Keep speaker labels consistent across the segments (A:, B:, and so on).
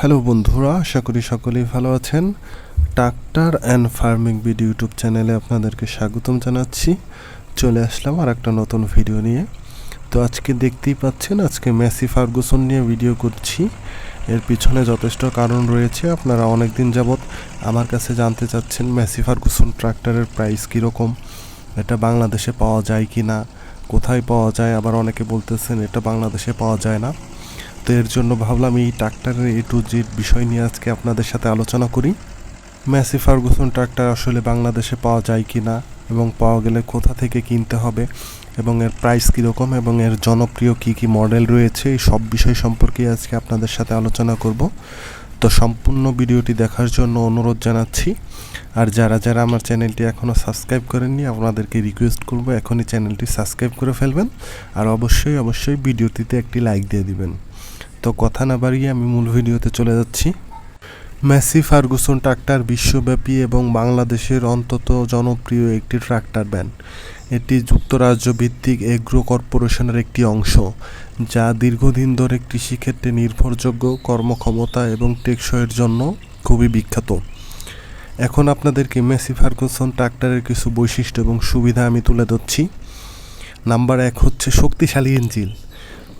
A: Hello বন্ধুরা, আশা করি সকলেই ভালো আছেন। Tractor and farming video YouTube চ্যানেলে আপনাদেরকে স্বাগতম জানাচ্ছি। চলে আসলাম আর একটা নতুন ভিডিও নিয়ে। তো আজকে দেখতেই পাচ্ছেন, আজকে মেসি ফার্গুসন নিয়ে ভিডিও করছি। এর পিছনে যথেষ্ট কারণ রয়েছে। আপনারা অনেক দিন যাবৎ আমার কাছে জানতে চাচ্ছেন মেসি ফার্গুসন ট্রাক্টরের প্রাইস কীরকম, এটা বাংলাদেশে পাওয়া যায় কি না কোথায় পাওয়া যায়, আবার অনেকে বলতেছেন এটা বাংলাদেশে পাওয়া যায় না। তো এর জন্য ভাবলাম এই ট্রাক্টরের এ টু জেড বিষয় নিয়ে আজকে আপনাদের সাথে আলোচনা করি। ম্যাসি ফার্গুসন ট্রাক্টর আসলে বাংলাদেশে পাওয়া যায় কি না এবং পাওয়া গেলে কোথা থেকে কিনতে হবে এবং এর প্রাইস কীরকম এবং এর জনপ্রিয় কী কী মডেল রয়েছে, এই সব বিষয় সম্পর্কে আজকে আপনাদের সাথে আলোচনা করব। তো সম্পূর্ণ ভিডিওটি দেখার জন্য অনুরোধ জানাচ্ছি। আর যারা যারা আমার চ্যানেলটি এখনও সাবস্ক্রাইব করেননি, আপনাদেরকে রিকোয়েস্ট করব এখনই চ্যানেলটি সাবস্ক্রাইব করে ফেলবেন। আর অবশ্যই অবশ্যই ভিডিওটিতে একটি লাইক দিয়ে দিবেন। তো কথা না বাড়িয়ে আমি মূল ভিডিওতে চলে যাচ্ছি। ম্যাসি ফার্গুসন ট্রাক্টর বিশ্বব্যাপী এবং বাংলাদেশের অন্তত জনপ্রিয় একটি ট্রাক্টর ব্যান্ড। এটি যুক্তরাজ্য ভিত্তিক এগ্রো কর্পোরেশনের একটি অংশ, যা দীর্ঘদিন ধরে কৃষিক্ষেত্রে নির্ভরযোগ্য কর্মক্ষমতা এবং টেকসইয়ের জন্য খুবই বিখ্যাত। এখন আপনাদেরকে মেসি ফার্গুসন ট্রাক্টরের কিছু বৈশিষ্ট্য এবং সুবিধা আমি তুলে ধরছি। নাম্বার এক হচ্ছে শক্তিশালী ইঞ্জিন।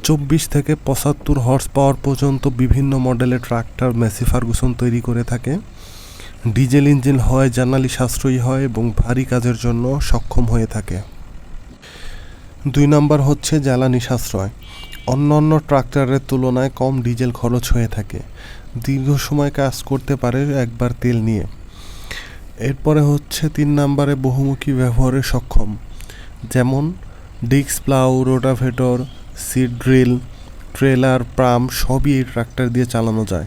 A: চব্বিশ থেকে পঁচাত্তর হর্স পাওয়ার পর্যন্ত বিভিন্ন মডেলের ট্রাক্টর মেসি ফার্গুসন তৈরি করে থাকে। ডিজেল ইঞ্জিন হয় জানালি সাশ্রয়ী হয় এবং ভারী কাজের জন্য সক্ষম হয়ে থাকে। দুই নম্বর হচ্ছে জ্বালানি সাশ্রয়। অন্য অন্য ট্রাক্টরের তুলনায় কম ডিজেল খরচ হয়ে থাকে। দীর্ঘ সময় কাজ করতে পারে একবার তেল নিয়ে। এরপরে হচ্ছে তিন নম্বরে বহুমুখী ব্যবহারে সক্ষম। যেমন ডিক্স plough, rotavator seed drill, trailer প্রাম সবই এই ট্রাক্টর দিয়ে চালানো যায়।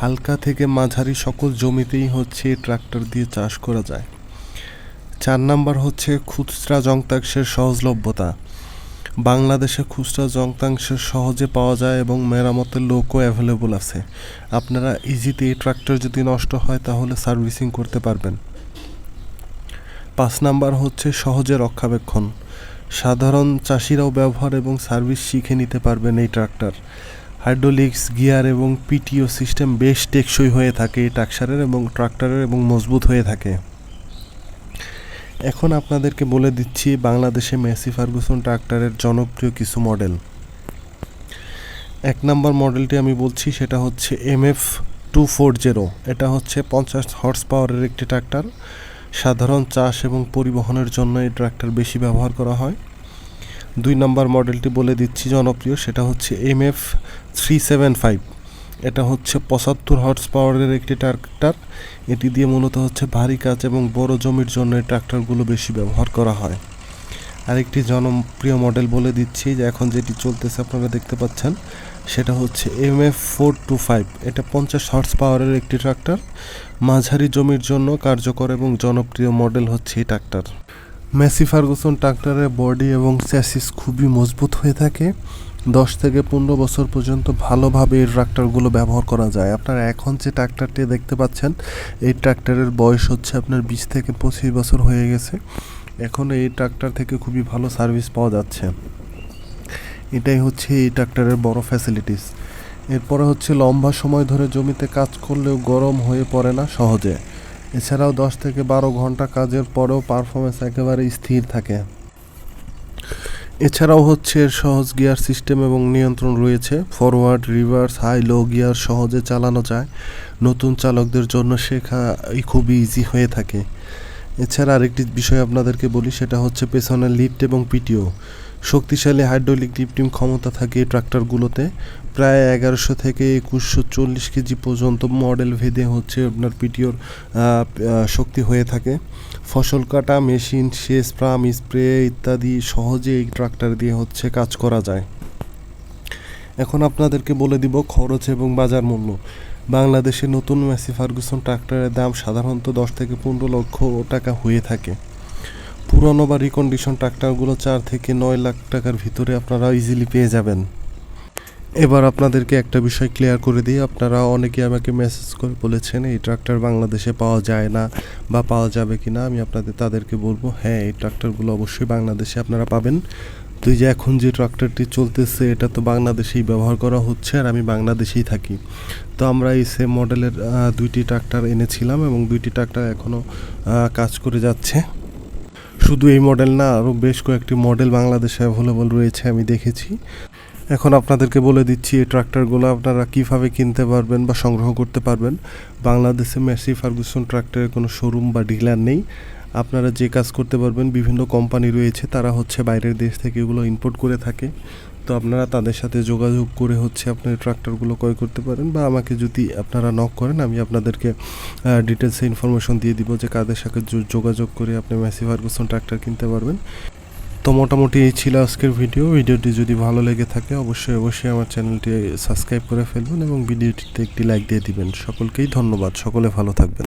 A: হালকা থেকে মাঝারি সকল জমিতেই হচ্ছে এই ট্রাক্টর দিয়ে চাষ করা যায়। চার নাম্বার হচ্ছে খুচরা যন্ত্রাংশের সহজলভ্যতা। বাংলাদেশে খুচরা যন্ত্রাংশের সহজে পাওয়া যায় এবং মেরামতের লোকও অ্যাভেলেবল আছে। আপনারা ইজিতে এই ট্রাক্টর যদি নষ্ট হয় তাহলে সার্ভিসিং করতে পারবেন। পাঁচ নাম্বার হচ্ছে সহজে রক্ষাবেক্ষণ। সাধারণ চাষিরাও ব্যবহার এবং সার্ভিস শিখে নিতে পারবেন এই ট্রাক্টর। হাইড্রোলিক্স, গিয়ার এবং পিটিও সিস্টেম বেশ টেকসই হয়ে থাকে এই ট্রাক্টরের এবং ট্রাক্টরের এবং মজবুত হয়ে থাকে। এখন আপনাদেরকে বলে দিচ্ছি বাংলাদেশে মেসি ফার্গুসন ট্রাক্টরের জনপ্রিয় কিছু মডেল। এক নম্বর মডেলটি আমি বলছি, সেটা হচ্ছে M F two four zero. এটা হচ্ছে পঞ্চাশ হর্স পাওয়ারের একটি ট্রাক্টর। সাধারণ চাষ এবং পরিবহনের জন্য এই ট্রাক্টর বেশি ব্যবহার করা হয়। দুই নম্বর মডেলটি বলে দিচ্ছি জনপ্রিয়, সেটা হচ্ছে M F three seven five. এটা হচ্ছে পঁচাত্তর হর্স পাওয়ারের একটি ট্রাক্টর। এটি দিয়ে মূলত হচ্ছে ভারী কাজ এবং বড় জমির জন্য এই ট্রাক্টরগুলো বেশি ব্যবহার করা হয়। আরেকটি জনপ্রিয় মডেল বলে দিচ্ছি যে এখন যেটি চলতেছে আপনারা দেখতে পাচ্ছেন। সেটা হচ্ছে M F four two five এটা পঞ্চাশ হর্স পাওয়ারের একটি ট্রাক্টর মাঝারি জমির জন্য কার্যকর এবং জনপ্রিয় মডেল হচ্ছে এই ট্রাক্টর মেসি ফার্গুসন ট্রাক্টরের বডি এবং চ্যাসিস খুবই মজবুত হয়ে থাকে। দশ থেকে পনেরো বছর পর্যন্ত ভালোভাবে এই ট্রাক্টরগুলো ব্যবহার করা যায়। আপনারা এখন যে ট্রাক্টরটি দেখতে পাচ্ছেন, এই ট্রাক্টরের বয়স হচ্ছে আপনার বিশ থেকে পঁচিশ বছর হয়ে গেছে। এখন এই ট্রাক্টর থেকে খুবই ভালো সার্ভিস পাওয়া যাচ্ছে। এটাই হচ্ছে এই ট্রাক্টরের বড় ফ্যাসিলিটিস এরপরে হচ্ছে লম্বা সময় ধরে জমিতে কাজ করলেও গরম হয়ে পড়ে না সহজে। এছাড়াও দশ থেকে বারো ঘণ্টা কাজের পরেও পারফরমেন্স একেবারে স্থির থাকে। এছাড়াও হচ্ছে এর সহজ গিয়ার সিস্টেম এবং নিয়ন্ত্রণ রয়েছে। Forward reverse high low gear সহজে চালানো যায়। নতুন চালকদের জন্য শেখা খুবই ইজি হয়ে থাকে। এছাড়া আরেকটি বিষয় আপনাদেরকে বলি, সেটা হচ্ছে পেছনের লিফট এবং পিটিও শক্তিশালী হাইড্রোলিক লিফটিং ক্ষমতা থাকে ট্রাক্টরগুলোতে। প্রায় এগারোশো থেকে একুশশো চল্লিশ কেজি পর্যন্ত মডেল ভেদে হচ্ছে আপনার পিটিওর শক্তি হয়ে থাকে। ফসল কাটা, মেশিন সেচ প্রাম স্প্রে ইত্যাদি সহজে এই ট্রাক্টর দিয়ে হচ্ছে কাজ করা যায়। এখন আপনাদেরকে বলে দিব খরচ এবং বাজার মূল্য। বাংলাদেশে নতুন ম্যাসি ফার্গুসন ট্রাক্টরের দাম সাধারণত দশ থেকে পনেরো লক্ষ টাকা হয়ে থাকে। পুরনো বা রিকন্ডিশন ট্রাক্টরগুলো চার থেকে নয় লাখ টাকার ভিতরে আপনারা ইজিলি পেয়ে যাবেন। এবার আপনাদেরকে একটা বিষয় ক্লিয়ার করে দিই, আপনারা অনেকে আমাকে মেসেজ করে বলেছেন, এই ট্রাক্টর বাংলাদেশে পাওয়া যায় না বা পাওয়া যাবে কি না? আমি আপনাদের, তাদেরকে বলব হ্যাঁ এই ট্রাক্টরগুলো অবশ্যই বাংলাদেশে আপনারা পাবেন। তো যে এখন যে ট্রাক্টরটি চলতেছে, এটা তো বাংলাদেশেই ব্যবহার করা হচ্ছে আর আমি বাংলাদেশেই থাকি। তো আমরা এই সেম মডেলের দুইটি ট্রাক্টর এনেছিলাম এবং দুইটি ট্রাক্টর এখনও কাজ করে যাচ্ছে। শুধু এই মডেল না আরও বেশ কয়েকটি মডেল বাংলাদেশে অ্যাভেলেবল রয়েছে, আমি দেখেছি। এখন আপনাদেরকে বলে দিচ্ছি, এই ট্রাক্টরগুলো আপনারা কীভাবে কিনতে পারবেন বা সংগ্রহ করতে পারবেন। বাংলাদেশে মেসি ফার্গুসন ট্রাক্টরের কোনো শোরুম বা ডিলার নেই। আপনারা যে কাজ করতে পারবেন, বিভিন্ন কোম্পানি রয়েছে, তারা হচ্ছে বাইরের দেশ থেকে এগুলো ইম্পোর্ট করে থাকে। তো আপনারা তাদের সাথে যোগাযোগ করে হচ্ছে আপনার ট্রাক্টরগুলো ক্রয় করতে পারেন বা আমাকে যদি আপনারা নক করেন, আমি আপনাদেরকে ডিটেলসে ইনফরমেশন দিয়ে দিব যে কাদের সাথে যোগাযোগ করে আপনি মেসি ফার্গুসন ট্রাক্টর কিনতে পারবেন। তো মোটামুটি এই ছিল আজকের ভিডিও ভিডিওটি যদি ভালো লেগে থাকে, অবশ্যই অবশ্যই আমার চ্যানেলটি সাবস্ক্রাইব করে ফেলবেন এবং ভিডিওটিতে একটি লাইক দিয়ে দিবেন। সকলকেই ধন্যবাদ। সকলে ভালো থাকবেন।